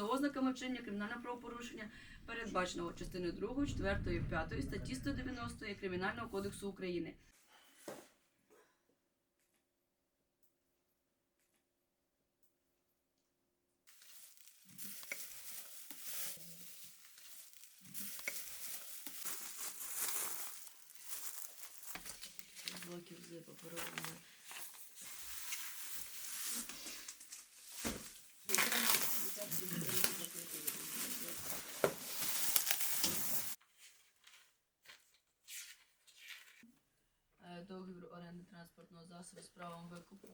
за ознаками вчинення кримінального правопорушення, передбаченого частиною 2, 4, 5 статті 190 Кримінального кодексу України. Блоків з паперовими. Е, Договір оренди транспортного засобу з правом викупу.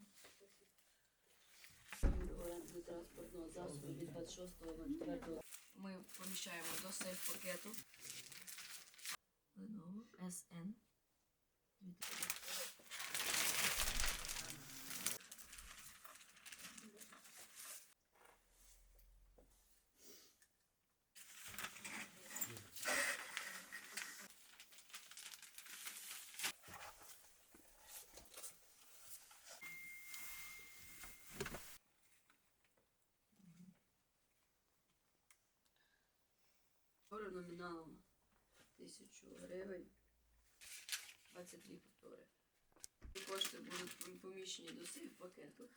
Договір оренди транспортного засобу від 26.04. Ми поміщаємо до сейф пакету. Lenovo Повтори номіналом 1000 гривень. 22 повтори. Кошти будуть поміщені до сейф пакету.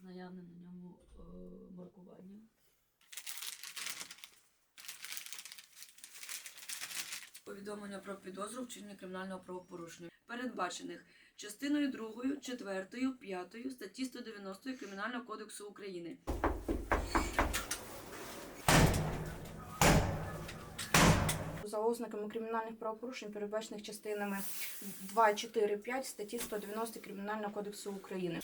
З наявним на ньому е, маркуванням. Повідомлення про підозру вчинення кримінального правопорушення, передбачених частиною 2, 4, 5 статті 190 Кримінального кодексу України. за ознаками кримінальних правопорушень, передбачених частинами 2, 4, 5 статті 190 Кримінального кодексу України.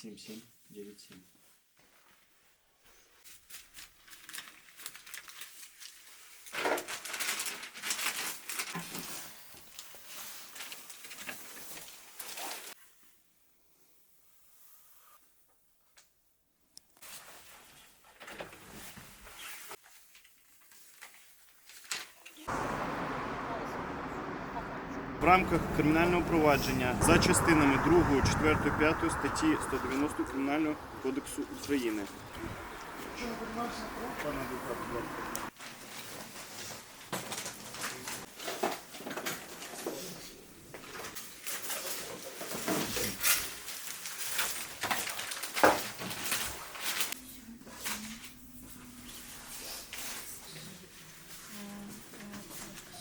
Çimşim, ceviz çim. В рамках кримінального провадження за частинами 2, 4, 5 статті 190 Кримінального кодексу України.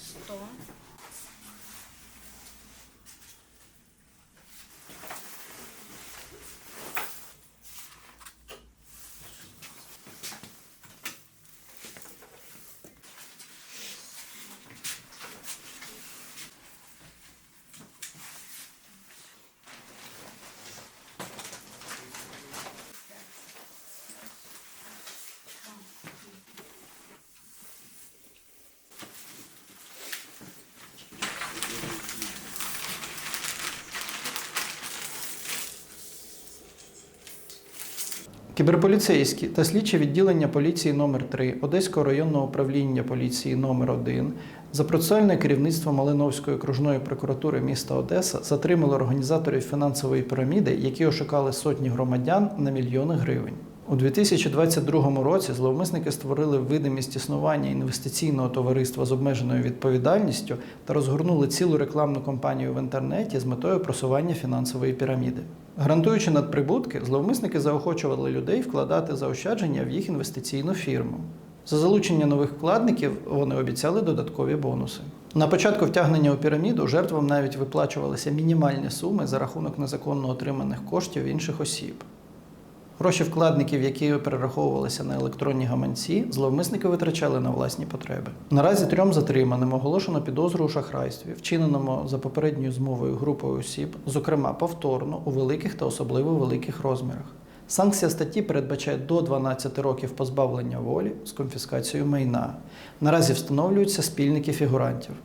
Сто. Кіберполіцейські та слідчі відділення поліції номер 3 Одеського районного управління поліції номер 1 за процесуальне керівництво Малиновської окружної прокуратури міста Одеса затримали організаторів фінансової піраміди, які ошукали сотні громадян на мільйони гривень. У 2022 році зловмисники створили видимість існування інвестиційного товариства з обмеженою відповідальністю та розгорнули цілу рекламну кампанію в інтернеті з метою просування фінансової піраміди. Гарантуючи надприбутки, зловмисники заохочували людей вкладати заощадження в їх інвестиційну фірму. За залучення нових вкладників вони обіцяли додаткові бонуси. На початку втягнення у піраміду жертвам навіть виплачувалися мінімальні суми за рахунок незаконно отриманих коштів інших осіб. Гроші вкладників, які перераховувалися на електронні гаманці, зловмисники витрачали на власні потреби. Наразі трьом затриманим оголошено підозру у шахрайстві, вчиненому за попередньою змовою групою осіб, зокрема повторно у великих та особливо великих розмірах. Санкція статті передбачає до 12 років позбавлення волі з конфіскацією майна. Наразі встановлюються спільники фігурантів.